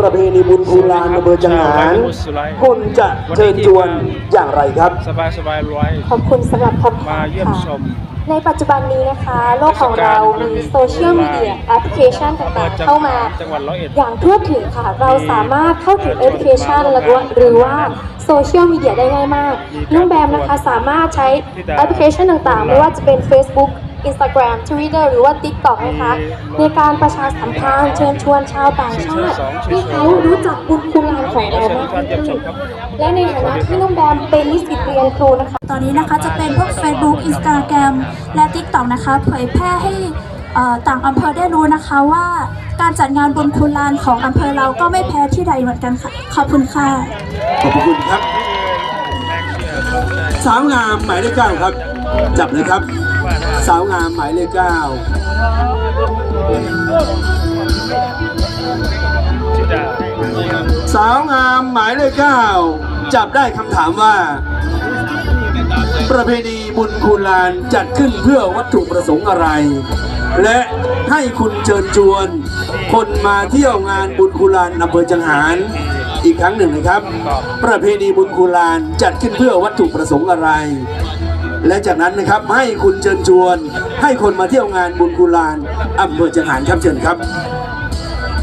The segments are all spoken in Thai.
ประเพณีบุญคูลานอำเภอจังหารคุณจะเชิญชวนอย่างไรครับ สบายสบายรวยขอบคุณสำหรับคำถามมาเยี่ยมชมค่ะในปัจจุบันนี้นะคะ โลกของเรามีโซเชียลมีเดียแอปพลิเคชันต่างๆ เข้ามาจังหวัดร้อยเอ็ดอย่างทั่วถึงค่ะ เราสามารถเข้าถึงแอปพลิเคชันแล้วก็หรือว่าโซเชียลมีเดียได้ง่ายมากน้องแบมนะคะสามารถใช้แอปพลิเคชันต่างๆ ไม่ว่าจะเป็น Facebook Instagram Twitter หรือว่า TikTok นะคะ ในการประชาสัมพันธ์เชิญชวนชาวต่างชาติให้เขารู้จักบุญคุณลานของเรามากขึ้นและในฐานะที่น้องแบมเป็นนิสิตเรียนครูนะคะ ตอนนี้นะคะจะเป็นพวก Facebook Instagram และ TikTok นะคะเผยแพร่ให้เอ่อต่างอำเภอได้รู้นะคะว่าการจัดงานบนคุณลานของอำเภอเราก็ไม่แพ้ที่ใดเหมือนกันค่ะ ขอบคุณค่ะ ขอบพระคุณครับ สาวงามหมายเลขเก้าครับ จับเลยครับ สาวงามหมายเลขเก้าสาวงามหมายเลขเก้าจับได้คำถามว่า ประเพณีบุญคูลานจัดขึ้นเพื่อวัตถุประสงค์อะไร และให้คุณเชิญชวน คนมาเที่ยวงานบุญคูลานอำเภอจังหารอีกครั้งหนึ่งนะครับ ประเพณีบุญคูลานจัดขึ้นเพื่อวัตถุประสงค์อะไร และจากนั้นนะครับให้คุณเชิญชวน ให้คนมาเที่ยวงานบุญคูลานอำเภอจังหารครับเชิญครับ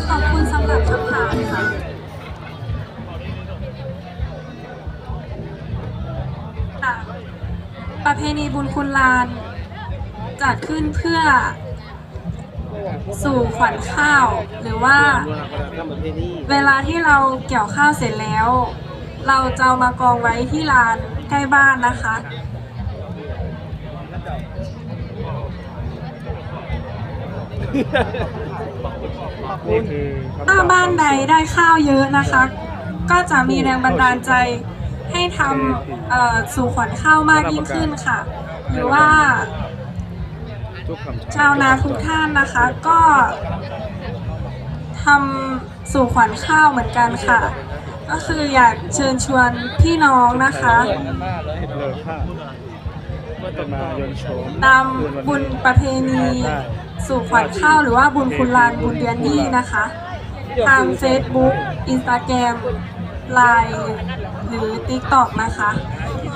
ขอบคุณสำหรับคำถามค่ะประเพณีบุญคุณลาน จัดขึ้นเพื่อสู่ขวัญข้าว หรือว่า เวลาที่เราเกี่ยวข้าวเสร็จแล้ว เราจะามากองไว้ที่ลานใกล้บ้านนะคะ นี่คือคำตถ้าอบบ้านใดได้ข้าวเยอะนะคะ ก็จะมีแรงบันดาลใจให้ทำเอ่อสู่ขวัญข้าวมากยิ่งขึ้นค่ะ หรือว่าทุกคำถามชาวนาทุกท่านนะคะก็ทำสู่ขวัญข้าวเหมือนกันค่ะ ก็คืออยากเชิญชวนพี่น้องนะคะ เบลอภาพก็จะมายนต์โฉมตามบุญประเพณีสู่ขวัญข้าวหรือว่าบุญคุณลานบุญเดือนยี่นะคะ ทาง Facebook Instagram Line หรือ TikTok นะคะ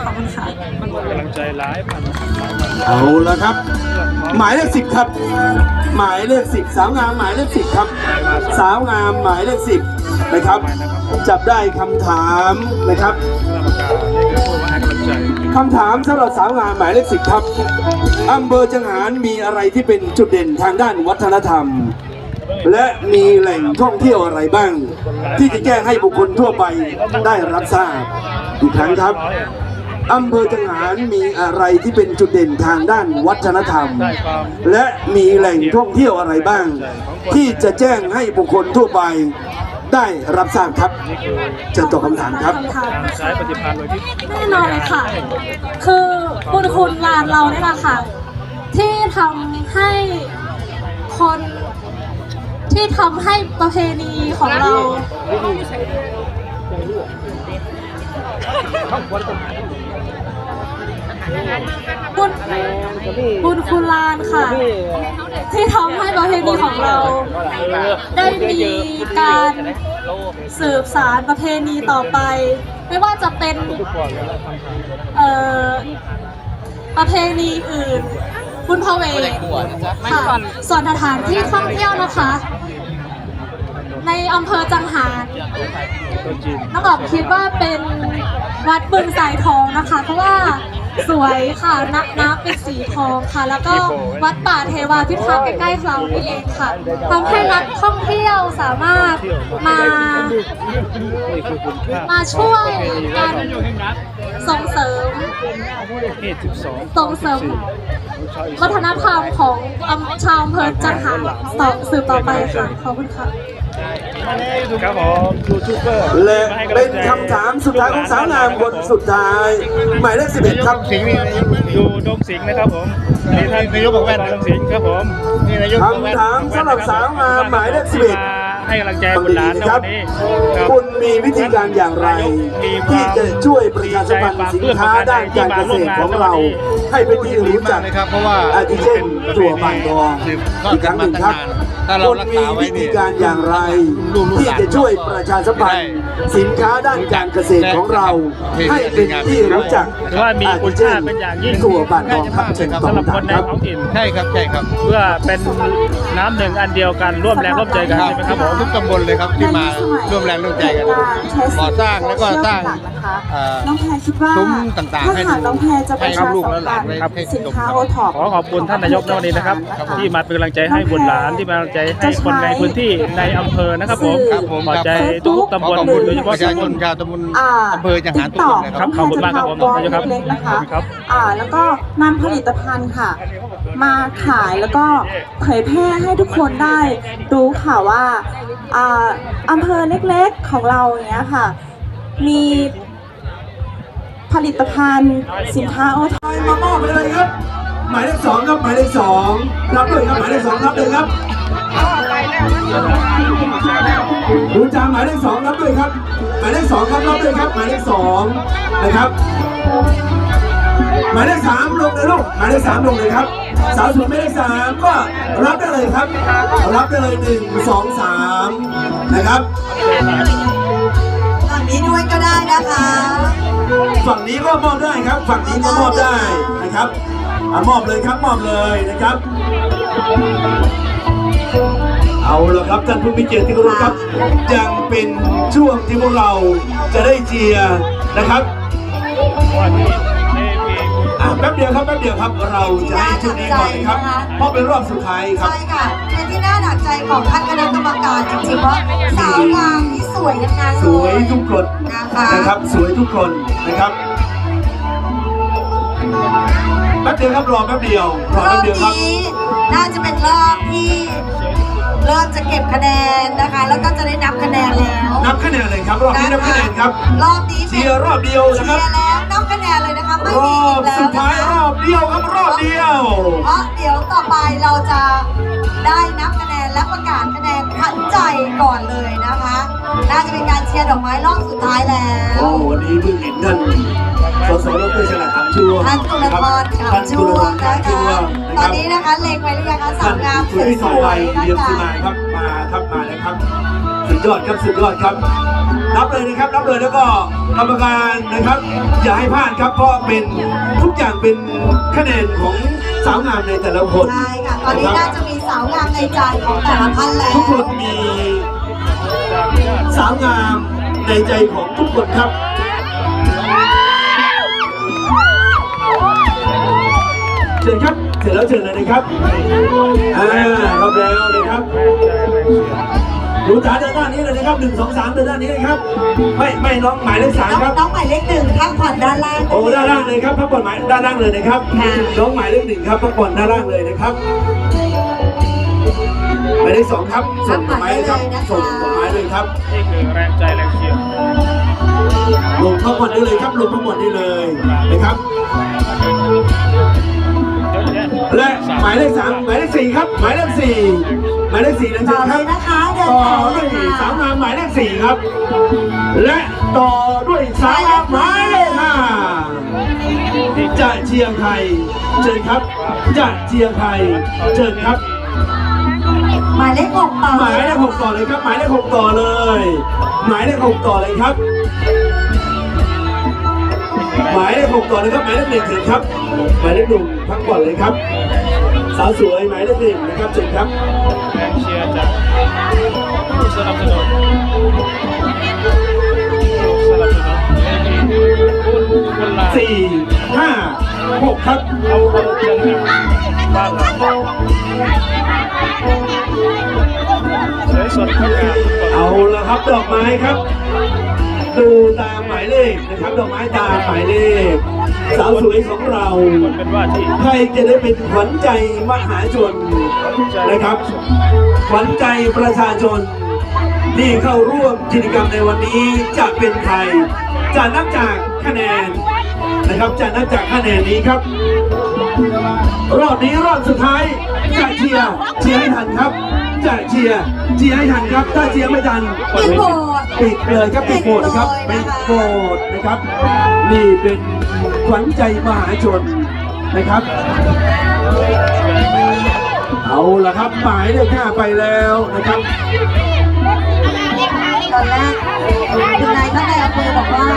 ขอบคุณค่ะกำลังใจหลายพันเอาละครับ หมายเลขสิบครับ หมายเลขสิบสาวงามหมายเลขสิบครับ สาวงามหมายเลขสิบนะครับ จับได้คำถามนะครับ คณะกรรมการนี่คือผู้มาให้กำถามสำหรับสาวงามหมายเลขสิบครับอำเภอจังหารมีอะไรที่เป็นจุดเด่นทางด้านวัฒนธรรม และมีแหล่งท่องเที่ยวอะไรบ้าง ที่จะแจ้งให้บุคคลทั่วไปได้รับทราบ อีกครั้งครับอำเภอจังหารมีอะไรที่เป็นจุดเด่นทางด้านวัฒนธรรมได้ความและมีแหล่งท่องเที่ยวอะไรบ้าง ที่จะแจ้งให้บุคคลทั่วไป ได้รับทราบครับนี่คือจะตอบคำถามครับ คำถามใช้ปฏิภาณโดยที่ แน่นอนเลยค่ะ คือบุญคุณลานเราเนี่ยแหละค่ะ ที่ทำให้คนที่ทำให้ประเพณีของเรา บุญบุญคุณลานค่ะ ที่ทำให้ประเพณีของเรา ได้มีการสืบสารประเพณีต่อไป ไม่ว่าจะเป็นเอ่อประเพณีอื่น บุญพเวค่ะส่วนสถานที่ท่องเที่ยวนะคะ ในอำเภอจังหารตัวจีนน้องออมคิดว่าเป็นวัดบึงสายทองนะคะ เพราะว่า สวยค่ะน้ำน้ำเป็นสีทองค่ะ แล้วก็วัดป่าเทวาพิทักษ์ใกล้ๆเรานี่เองค่ะทำให้นักท่องเที่ยวสามารถมานี่คือคุณค่ามาช่วยกันส่งเสริมนี่สิบสองส่งเสริมวัฒนธรรมของอำชาวอำเภอจังหารต่อสืบต่อไปค่ะขอบคุณค่ะ ครับผมยูทูบเบอร์และเป็นคำถามสุดท้ายของสาวงามคนสุดท้าย หมายเลขสิบเอ็ดครับสิงห์อยู่ดงสิงห์นะครับผมนี่ท่านนายกบอกแว่นดงสิงห์ครับผมนี่นายกคำถามสำหรับสาวงามหมายเลขสิบเอ็ดให้กำลังใจฟังบุญหดีลานๆในนะควัรับนนี้ครับ คุณมีวิธีการอย่างไร ที่จะช่วยประชาสัมพันธ์สินค้าด้านการเกษตรของเรา ให้เป็นที่รู้จักนะครับเพราะว่าอาทิเช่นถั่วบานทองอีกครั้งหนึ่งครับถ้าเราคุณรักมีษาไว้วินี่ธีการอย่างไรลูกๆที่หลานจะช่วยประชาสัมพันธ์สินค้าด้านการเกษตรของเรา ให้เป็นที่รู้จักหรือว่ามีคุณค่าเป็นอย่างยิ่งตัวบ้านของครับเชิญต่อสำหรับคคนในรับ ท้องถิ่นใช่ครับใช่ครับเพื่อเป็นน้ำหนึ่งอันเดียวกันร่วมแรงร่วมใจกันครับใช่ไหมครับผมทุกตำบลเลยครับที่มาร่วมแรงร่วมใจกันก่อสร้างแล้วก็สร้างเอ่อ น้องแพรคิดว่าซุ้มต่างๆถ้าให้หากน้องแพรจะประให้ชาลูกสัมและหลาพันนธ์ไว้ให้สินจบค้าโอท็อป ขอขอบคุณท่านนายกในวันนี้นะครับครับผมที่มาเป็นกำลังใจให้บุตรหลานที่เป็นกำลังใจให้คนในพื้นที่ในอำเภอนะครับผมครับผมขอใจครับทุกๆตำขอบลคุณโดยเฉปพาะระชาชนชาวตำบลอ่าอำเภอจังหารทุกคนเลยคครัรับบขอบคุณมากครับผมน้องแพรครัจะบทำกองเล็กๆนะคะครับ อ่า แล้วก็นำผลิตภัณฑ์ค่ะ มาขายแล้วก็เผยแพร่ให้ทุกคนได้รู้ค่ะว่าอ่าอำเภอเล็กๆของเราอย่างเงี้ยค่ะ มีผลิตภัณฑ์สินค้าโอท็อปมามอบไปเลยครับ หมายเลขสองครับหมายเลขสองรับด้วยครับหมายเลขสองรับเลยครับดูจาหมายเลขสองรับด้วยครับหมายเลขสองครับรับด้วยครับหมายเลขสองนะครับหมายเลขสามลงเลยลูกหมายเลขสามลงเลยครับสาวสวยหมายเลขสามก็รับได้เลยครับ รับได้เลยหนึ่งสองสามนะครับฝั่งนี้ด้วยก็ได้นะคะ ฝั่งนี้ก็มอบได้ครับ ฝั่งนี้ก็มอบได้นะครับ อะมอบเลยครับมอบเลยนะครับ เอาละครับท่านผู้มีเกียรติที่เคารพครับ ยังเป็นช่วงที่พวกเราจะได้เชียร์นะครับว่าที่เอพีอะแป๊บเดียวครับแป๊บเดียวครับเราจะให้ช่วงนี้ก่อนนะครับเพราะเป็นรอบสุดท้ายครับ ใช่ค่ะเป็นที่น่าหนักใจของท่านคณะกรรมการจริงๆว่าสาวงามที่สวยทั้งนั้นสเลวยยทุกคนนะคะนะครับ สวยทุกคนนะครับ แป๊บเดียวครับรอแป๊บเดียวรอรแป๊อบบเดียวครับ นี้น่าจะเป็นรอบที่เริ่มจะเก็บคะแนนนะคะ แล้วก็จะได้นับคะแนนแล้วนับคะแนนเลยครับ รอบนี้นับคะแนนครับ รอบนี้เป็เชีนยร์รอบเดียวนะเชีครับยร์แล้วนับคะแนนเลยนะคะไม่รมีออีบกแล้วสุดนะท้ายคะรอบ เดียวครับรอบเดียว เพราะเดี๋ยวต่อไปเราจะได้นับคะแนนและประกาศคะแนนขันใจก่อนเลยนะคะ น่าจะเป็นการเชียร์ดอกไม้รอบสุดท้ายแล้ว โอ้วันนี้เพิ่งเห็นท่านสสดรฉลาดคำช่วงท่านตุลพรท่าขานมตุช่ลวพงรนะขำช่วคะงตนะอคนรับนี้นะคะเล็งไว้หรือยังคะสาท่านวงามสสุริศววัยยๆนะเยี่ยมสคะมายครับมาครับมานะครับ สุดยอดครับสุดยอดครับนับเลยนะครับนับเลยแล้วก็กรรมการนะครับ อย่าให้พลาดครับเพราะเป็นทุกอย่างเป็นคะแนนของสาวงามในแต่ละคนใช่ค่ะตอนนี้น่าจะมีสาวงามในใจของแต่ละท่านแล้วทุกคนมีสาวงามในใจของทุกคนครับเชิญครับ เสร็จแล้วเชิญเลยนะครับอ่ารับแล้วนะครับ ดูจ๋าเดินด้านนี้เลยนะครับหนึ่งสองสามเดินด้านนี้เลยครับ ไม่ไม่น้องหมายเลขสามน้องครับ น้องหมายเลขหนึ่งข้างผ่อนด้านล่าง โอ้ด้านล่างเลยครับพักผ่อนหมายด้านล่างเลยนะครับค่ะ น้องหมายเลขหนึ่งครับพักผ่อนด้านล่างเลยนะครับหมายเลขสองครับส่งดอกไม้เลยครับส่งดอกไม้เลยครับนี่คือแรงใจแรงเชียร์ลงพักผ่อนได้เลยครับลงพักผ่อนได้เลยนะครับ เยอะแยะและหมายเลขสามหมายเลขสี่ครับ หมายเลขสี่หมายเลขสี่นะต่เชิอญคเลรับ ยนะคะเดิน ต่อต่อเลด้วยยสาค่ะวงามหมายเลขสี่ครับ และต่อด้วยสาวงามหมายเลขห้าจะเชียร์ใครเชิญครับจะเชียร์ใครเชิญครับ หมายเลขหกต่อหมายเลขหกต่อเลยครับ หมายเลขหกต่อเลย หมายเลขหกต่อเลยครับ หมายเลขหกต่อเลยครับหมายเลขหนึ่งเชิญครับ หมายเลขหนึ่งพักผ่อนเลยครับ สาวสวยหมายเลขหนึ่งนะครับเชิญครับ ผู้สนับสนุนผู้สนับสนุนเอพีคุณคุณลาสี่ห้าหกครับเอาคนเชียงใหม่บ้านเราสวยสดงดงามเอาละครับดอกไม้ครับ ดูตามหมายเลขนะครับดอกไม้ตามหมายเลข สาวสวยของเรา เป็นว่าที่ใครจะได้เป็นขวัญใจมหาชนนะครับ ขวัญใจประชาชนที่เข้าร่วมกิจกรรมในวันนี้จะเป็นใครจะนับจากคะแนนนะครับจะนับจากคะแนนนี้ครับ รอบนี้รอบสุดท้ายจะเชียร์เชียร์ให้ทันครับจะเชียร์เชียร์ให้ทันครับ ถ้าเชียร์ไม่ทัน ปิดโบสถ์ปิดเลยครับปิดโบสถ์นะครับปิดโบสถ์นะครับ นี่เป็น วัญใจมหาชนนะครับเเอาละครับหมายเลขห้าไปแล้วนะครับตอนแรกคุณนายท่านในอำเภอบอกว่า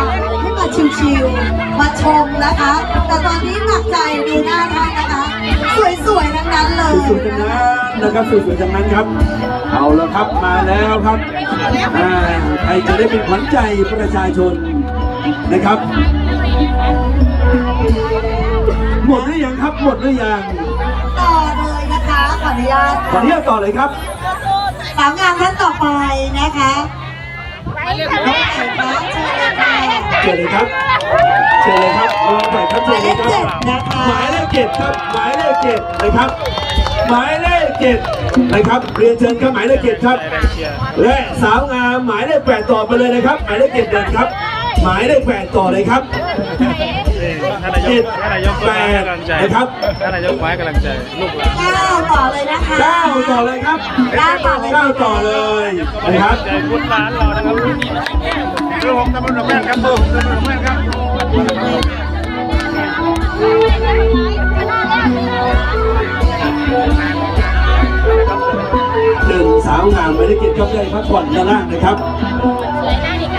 ให้มาชิวๆมาชมนะคะ แต่ตอนนี้หนักใจดูหน้าท่านนะคะ สวยๆทั้งนั้นเลยสวยๆทั้งนั้นนะครับสวยๆทั้งนั้นครับ เอาละครับมาแล้วครับอ่าใครจะได้เป็นขวัญใจประชาชนนะครับ หมดหรือยังครับ หมดหรือยังต่อเลยนะคะขออนุญาตขออนุญาตต่อเลยครับสาวงามท่านต่อไปนะคะน้องไก่ฟ้าเชิญเลยค่ะเชิญเลยครับเชิญเลยครับลองไปครับเชิญเลยครับหมายเลขเจ็ดนะคะหมายเลขเจ็ดครับหมายเลขเจ็ดนะครับหมายเลขเจ็ดนะครับเรียนเชิญครับหมายเลขเจ็ดครับแรงเชียร์และสาวงามหมายเลขแปดต่อไปเลยนะครับ หมายเลขเจ็ดเดินครับ หมายเลขแปดต่อเลยครับนี่ท่านนายกท่านนายกก็มาให้กำลังใจนะครับท่านนายกมาให้กำลังใจลูกหลานเก้าต่อเลยนะคะเก้าต่อเลยครับเก้าต่อเลยเก้าต่อเลยนะครับใจพุทธร้านเรานะครับเบอร์หกตำบลหนองแม่ครับเบอร์หกตำบลหนองแม่ครับหนึ่งสาวงามหมายเลขเจ็ดครับได้พักผ่อนด้านล่างนะครับ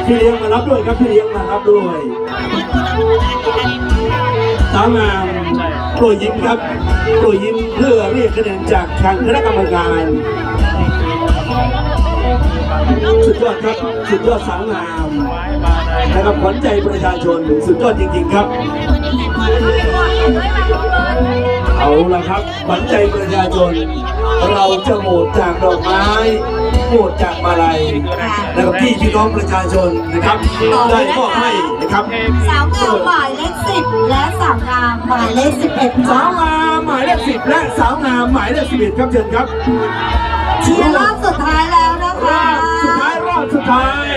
พี่เลี้ยงมารับด้วยครับพี่เลี้ยงมารับด้วยสาวงามโปรยยิ้มครับโปรยยิ้มเพื่อเรียกคะแนนจากทางคณะกรรมการสุดยอดครับสุดยอดสาวงามนะครับขวัญใจประชาชนสุดยอดจริง ๆ ครับ เอาละครับขวัญใจประชาชน เราจะโหวตจากดอกไม้ โหวตจากมาลัยนะครับที่พี่น้องประชาชนนะครับได้มอบให้นะครับสาวงามหมายเลขสิบและสาวงามหมายเลขสิบเอ็ดสาวงามหมายเลขสิบและสาวงามหมายเลขสิบเอ็ดครับเชิญครับเชียร์รอบสุดท้ายแล้วนะคะรอบสุดท้ายรอบสุดท้าย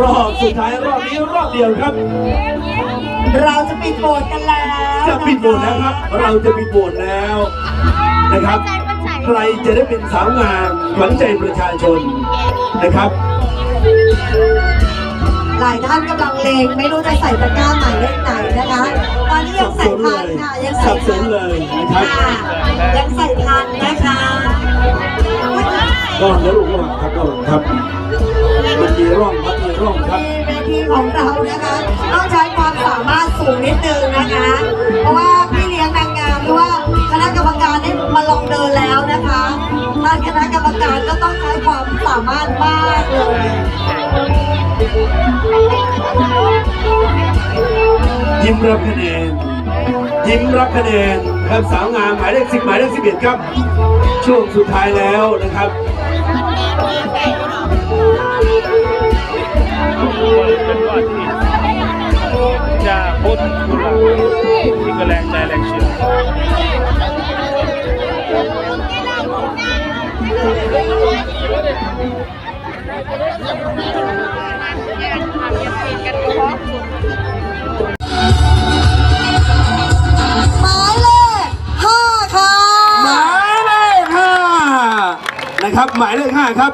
รอบสุดท้ายรอบนี้รอบเดียวครับ เราจะปิดโบสถ์กันแล้ว จะปิดโบสถ์แล้วครับ เราจะปิดโบสถ์แล้วนะครับ ใครจะได้เป็นสาวงามขวัญใจประชาชนนะครับ หลายท่านกำลังเลงไม่รู้จะใส่ตะกร้าหมายเลขไหนนะคะ ตอนนี้ยังใส่ทันค่ะยังใส่สับสทันนเลยนะครับ ค่ะยังใส่ทันนะคะร่องนะลูกร่องครับร่องครับมันมีร่องครับมีร่องครับเวทีของเรานะคะต้องใช้ความสามารถสูงนิดนึงนะคะ เพราะว่าพี่ กรรมการได้มาลองเดินแล้วนะคะท่านคณะกรรมการก็ต้องใช้ความสามารถมากเลยยิ้มรับคะแนนยิ้มรับคะแนนครับสาวงามหมายเลขสิบหมายเลขสิบเอ็ดครับ ช่วงสุดท้ายแล้วนะครับเป็นว่าที่จะพุทธกุหลาบนี่ก็แรงใจแรงเชียร์ หมายเลขห้าค่ะหมายเลขห้านะครับ หมายเลขห้าครับ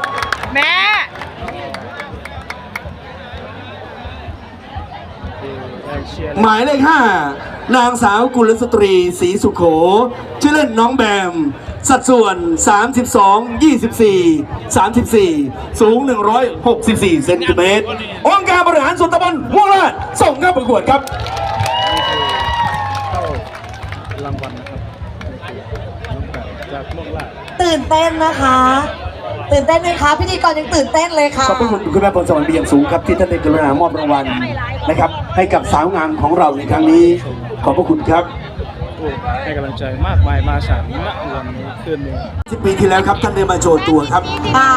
แรงเชียร์หมายเลขห้านางสาวกุลสตรีศรีสุโข ชื่อเล่นน้องแบม สัดส่วน 32 24 34 สูง 164 เซนติเมตรองค์การบริหารส่วนตำบลม่วงลาดส่งเข้าประกวดครับเข้ารางวัลนะครับน้องแปดจากม่วงลาดตื่นเต้นนะคะ ตื่นเต้นไหมคะพิธีกรยังตื่นเต้นเลยค่ะขอบพระคุณคุณแม่พรสวรรค์เป็นอย่างสูงครับ ที่ท่านได้กรุณามอบรางวัลนะครับ ให้กับสาวงามของเราในครั้งนี้ ขอบพระคุณครับ ผู้ให้กำลังใจมากมายมาสามณวันนี้คืนนี้สิบปีที่แล้วครับท่านได้มาโชว์ตัวครับค่ะ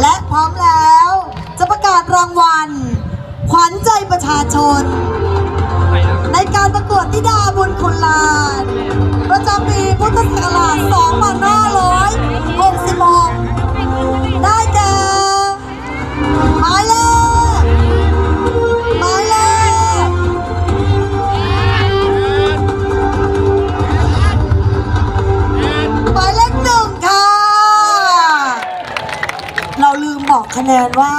และพร้อมแล้ว จะประกาศรางวัล ขวัญใจประชาชน ในการประกวดธิดาบุญคุณลานประจำปีพุทธศักราช2566ได้แก่หมายเลข แนนว่า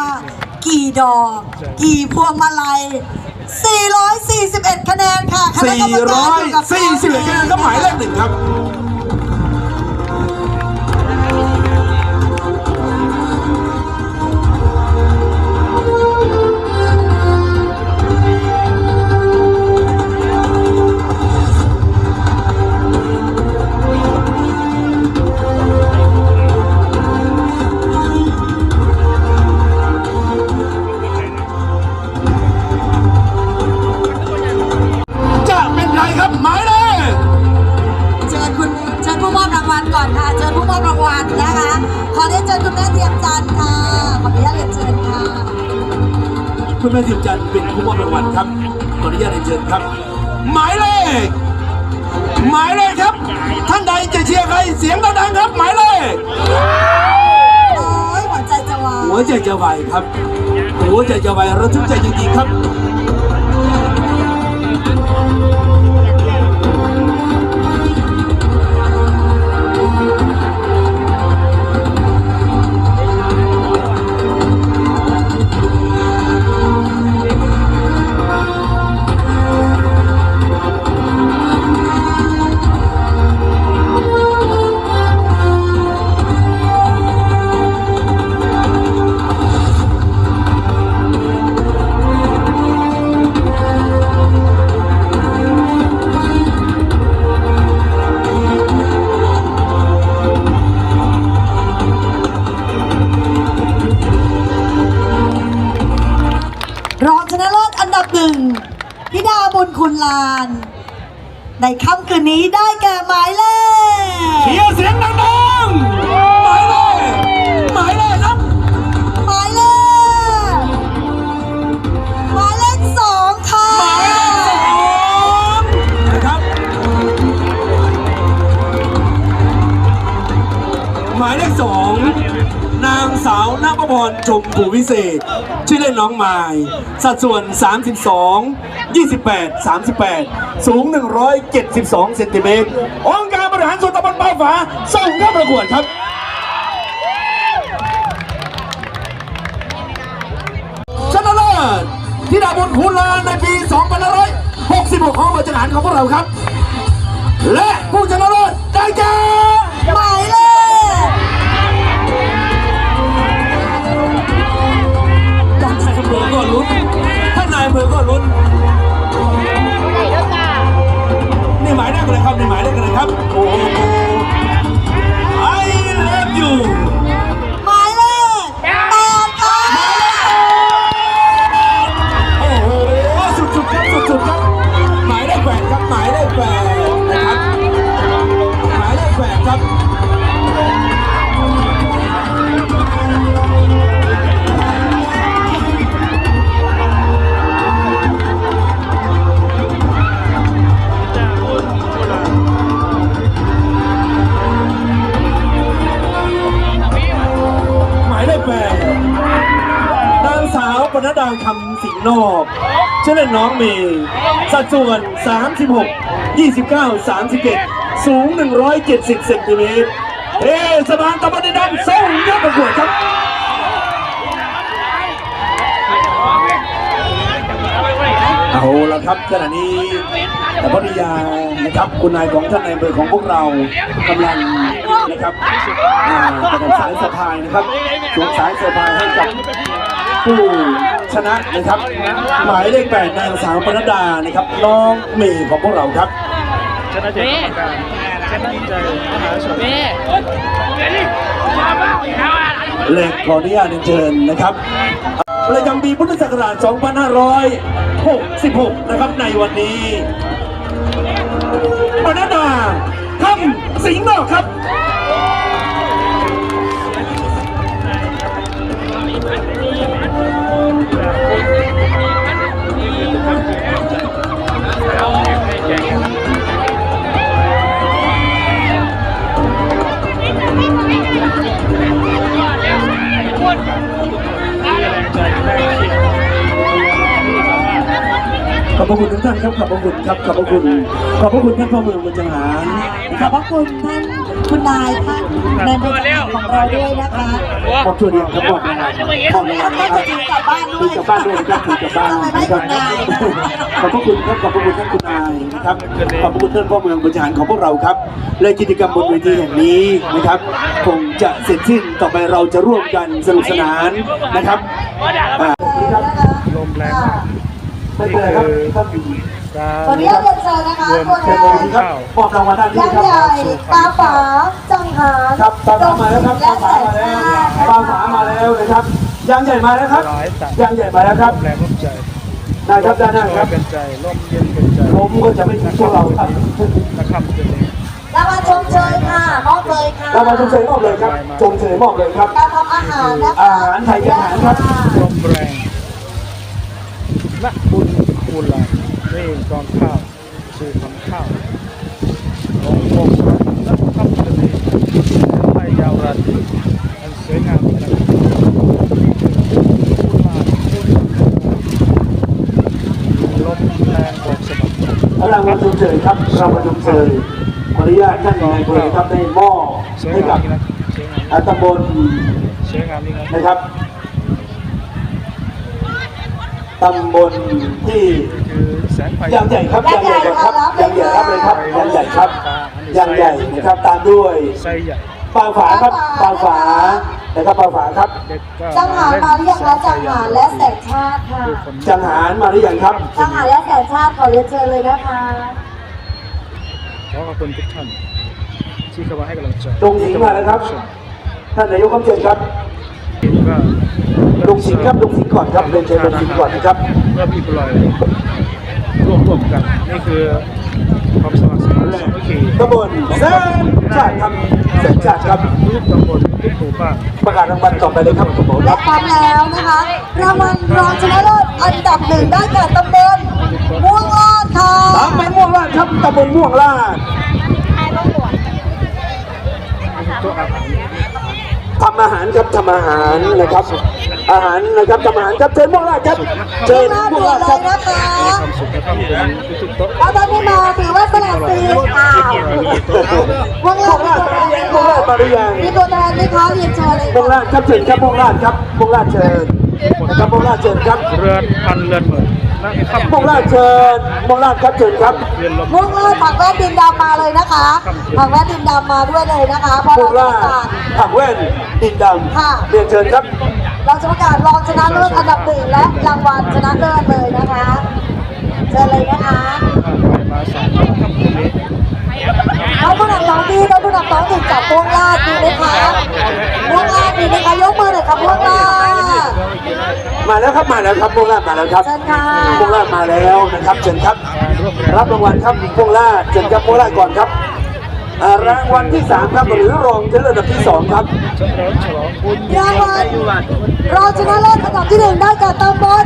กี่ดอก กี่พวงมาลัย 441 คะแนนค่ะคณะกรรมการอยู่กับเรา 441คะแนนก็หมายเลขหนึ่งครับ ใจจะไหวครับหัวใจจะไหวระทึกใจจริงๆครับ พิดาบุญคุณลาน ในค่ำคืนนี้ได้แก่หมายเลขเชียร์เสียงดังๆหมายเลขหมายเลขครับหมายเลขหมายเลขสองค่ะหมายเลขสองนะครับหมายเลขสองนางสาวนภพรชมผูวิเศษ ชื่อเล่นน้องไม้สัดส่วน 32 28 38 สูง 172เซนติเมตรองค์การบริหารส่วนตำบลเป้าฝาส่งเข้าประกวดครับชนะเลิศธิดาบุญคูลาในปี 2566 ของบริหารของพวกเราครับ และผู้ชนะเลิศได้แก่หมายเลข อำเภอก็ลุ้นนี่หมายเลขอะไรครับนี่หมายเลขอะไรครับ โอ้โห ชื่อเล่นน้องมย์สัดส่วน 36 29 37สูง 170เซนติเมตรเทศบาลตะบนในดำส่งยอดประกวดครับเอาละครับขณะนี้แต่พนิยานะครับคุณนายของท่านนายอำเภอของพวกเรากำลังนะครับอ่าประกาศสายสะพายนะครับสวมสายสะพายให้กับผู้ ชนะนะครับ หมายเลขแปดนางสาวปนดานะครับน้องเมย์ของพวกเราครับชนะใจกรรมการชนะใจมหาชนและขออนุญาตเรียเชิญนะครับประจำปีพุทธศักราช 2566 นะครับในวันนี้ปนัดาคำสิงห์นอกครับ ขอบพระคุณทุกท่านครับ ขอบพระคุณครับ ขอบพระคุณ ขอบพระคุณท่านพ่อเมืองมุญจังหารนขอบพระคุณท่าน คุณนายท่านในบริษัทของเราด้วยนะคะขอบคุณเดียวครับบอกนะครับขอบคุณนะท่านครับจริงกลับบ้านด้วยกลับบ้านด้วยนะครับกลับบ้านนะครับขอบพระคุณครับขอบพระคุณท่านคุณนายนะครับขอบพระคุณท่านพ่อเมืองบุญจังหารของพวกเราครับ และกิจกรรมบนเวทีแห่งนี้นะครับคงจะเสร็จสิ้นต่อไปเราจะร่วมกันสนุกสนานนะครับลมแรงมากไม่เป็นไรครับท่านกา รขออนุญาตเรียนเชิญนะคะตัวแทเชิญนเลยครับมอบรางวัลด้านนี้ยักคษ์รับใหญ่ตาฝาจังหารครับตามมาแล้วครับและตามแสฝานมาแล้วตามฝาชาติมาแล้วนะครับยางใหญ่มาแล้วครับยางใหญ่มาแล้วครับแรงร่มใจได้ครับด้านหน้าครับเป็นใจร่มเย็นเป็นใจผมก็จะไม่ทิ้งพวกเราครับนะครับตัวนี้รางวัลชมเชยค่ะมอบเลยค่ะรางวัลชมเชยมอบเลยครับชมเชยมอบเลยครับการทำอาหารนะคะอาหารไทยอาหารครับลมแรงณบุญคุณ ลานี่กองข้าวคือคำข้าวของวงนักขับทะเลไล่ยาวรันอันสวยงามนะครับคุณลาลมแรงบอกสะบัดรางวัลชมเชยครับรางวัลชมเชยขออนุญาตท่านนายพลครับได้มอบให้กับอาตำบลสวยงามนี่นะนะครับ ตำบลที่คือแสงไฟยางใหญ่ครับยางใหญ่ครับยางใหญ่ครับเลยครับยางใหญ่ครับยางใหญ่นะครับตามด้วยไซใหญ่ปางฝาครับปางฝานะครับปางฝาครับเด็กก็จังหารมาหรือยังคะจังหารและแสงชาติค่ะคือคนจังหารมาหรือยังครับจังหารและแสงชาติขอเรียนเชิญเลยนะคะขอขอบคุณทุกท่านที่เข้ามาให้กำลังใจตรงสิงห์มาแล้วครับท่านนายกคำเชิญครับก็ล งสิงห์ครับลงสิงห์ก่อนครับเรียนเชิญลงสิงห์ก่อนนะครับเพื่อพี่ปลอยร่วมร่วมกันนี่คือความสมัครสมานและสามัคคีตำบลแสนชาติครับแสนชาติครับทุกตำบลทุกหมู่บ้านประกาศรางวัลต่อไปเลยครับคุณหมอคและรับพร้อมแล้วนะคะรางวัลรองชนะเลิศอันดับหนึ่งได้แก่ตำบลม่วงลอดค่ะตามไปม่วงลาดครับตำบลม่วงลาดโต๊ะอาหารทำอาหารครับทำอาหารนะครับ อาหารนะครับทำอาหารครับเชิญม่วงลาดครับเชิญหน้าม่วด่งวนลาดเลครับยนะคะความสุขนะครับเป็นทุกๆโต๊ะแล้วท่านที่มาถือว่าสละสิทธิ์อ้าวม่วงลอดม่วงลาดม่วงลาดมาหรือยังมีตัวแทนไหมคะเรียนเชิญเลยม่วงลาดครับเชิญครับม่วงลาดครับม่วงลาดเชิญนะครับม่วงลาดเชิญครับเรือนพันเรือนหมื่นนั่งข้ามม่วงลาดเชิญม่วงลาดครับเชิญครับเรือนลมม่วงลอดผักแว่นดินดำมาเลยนะคะผักแว่นดินดำมาด้วยเลยนะคะเพราะม่วเรางต้ลาองดการผักแว่นดินดค่ะำเรียนเชิญครับ เราจะประกาศรองชนะเลิศอันดับหนึ่งและรางวัลชนะเลิศเลยนะคะเชิญเลยนะคะมาสองค่ำคืนนี้เอาผู้นำท้องที่และผู้นำท้องถิ่นจากม่วงลาดมีไหมคะม่วงลาดมีไหมคะยกมือหน่อยค่ะม่วงลาดมาแล้วครับมาแล้วครับม่วงลาดมาแล้วครับเชิญค่ะม่วงลาดมาแล้วนะครับเชิญครับการร่วมแรงรับรางวัลครับม่วงลาดเชิญครับม่วงลาดก่อนครับอ่า รางวัลที่สามครับ หรือรองชนะเลิศอันดับที่สองครับเฉลิมฉลองบุญรางวัลรองชนะเลิศอันดับที่หนึ่งได้แก่ตำบล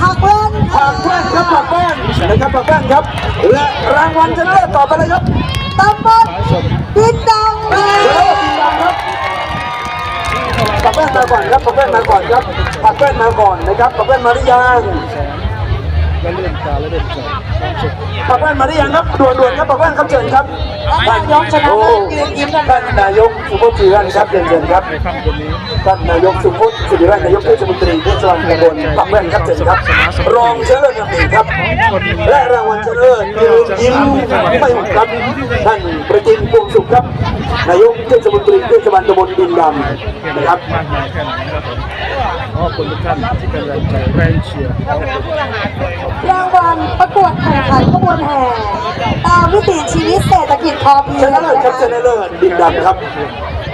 ผักแว่นผักแว่นครับผักแว่นนะครับผักแว่นครับ และรางวัลชนะเลิศต่อไปเลยครับตำบลสายสดดินดำค่ะชนะเลิศทีมดำครับผักแว่นมาก่อนครับผักแว่นมาก่อนครับผักแว่นมาก่อนนะครับผักแว่นมาหรือยัง แสงและเลื่อนตาและเลื่อนใจความสุขผักแว่นมาหรือยังครับด่วนๆครับผักแว่นครับเชิญครับท่านนายกชนะเลิศยืนยิ้มท่านนายกสุภาพจีรันครับเรียนเชิญครับในค่ำคืนนี้ท่านนายกสุพจน์สิริรัตน์นายกเทศมนตรีเทศบาลตำบลปักแว่นครับเชิญครับ รองชนะเลิศอันดับหนึ่งครับ และรางวัลชนะเลิศยืนยิ้มไม่หุบครับท่านประจินพวงสุขครับ นายกเทศมนตรีเทศบาลตำบลดินดำนะครับ มากมายแค่ไหนนะครับผมขอบคุณทุกท่านที่เป็นแรงใจแรงเชียร์ขอบคุณรางวัลประกวดแข่งขันขบวนแห่ตามวิถีชีวิตเศรษฐกิจพอเพียชงนะเลิศครับชนะเลิศดินดำครับ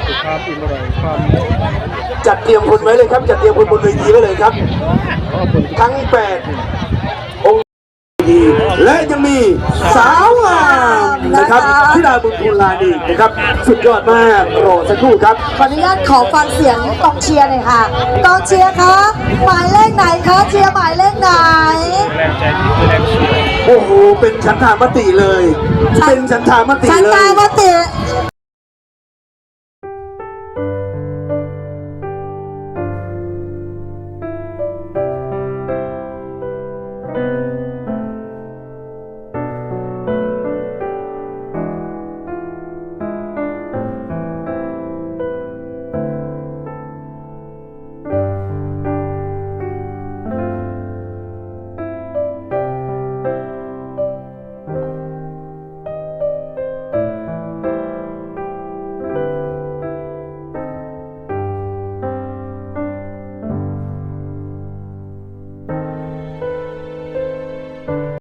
สุขภาพอิ่มอร่อยความจัดเตรียมคุณไว้เลยครับ จัดเตรียมคุณบนเวทีไว้เลยครับขอบคุณทั้งแปดองค์ดี และยังมีสาวงามนะครับธิดาบุญทูลลานีนะครับ สุดยอดมากรอสักครู่ครับ ขออนุญาตขอฟังเสียงกองเชียร์หน่อยค่ะกองเชียร์คะหมายเลขไหนคะเชียร์หมายเลขไหนแรงใจที่คือแรงเชียร์โอ้โหเป็นฉันทามติเลย เป็นฉันทามติฉันเลยตามมติ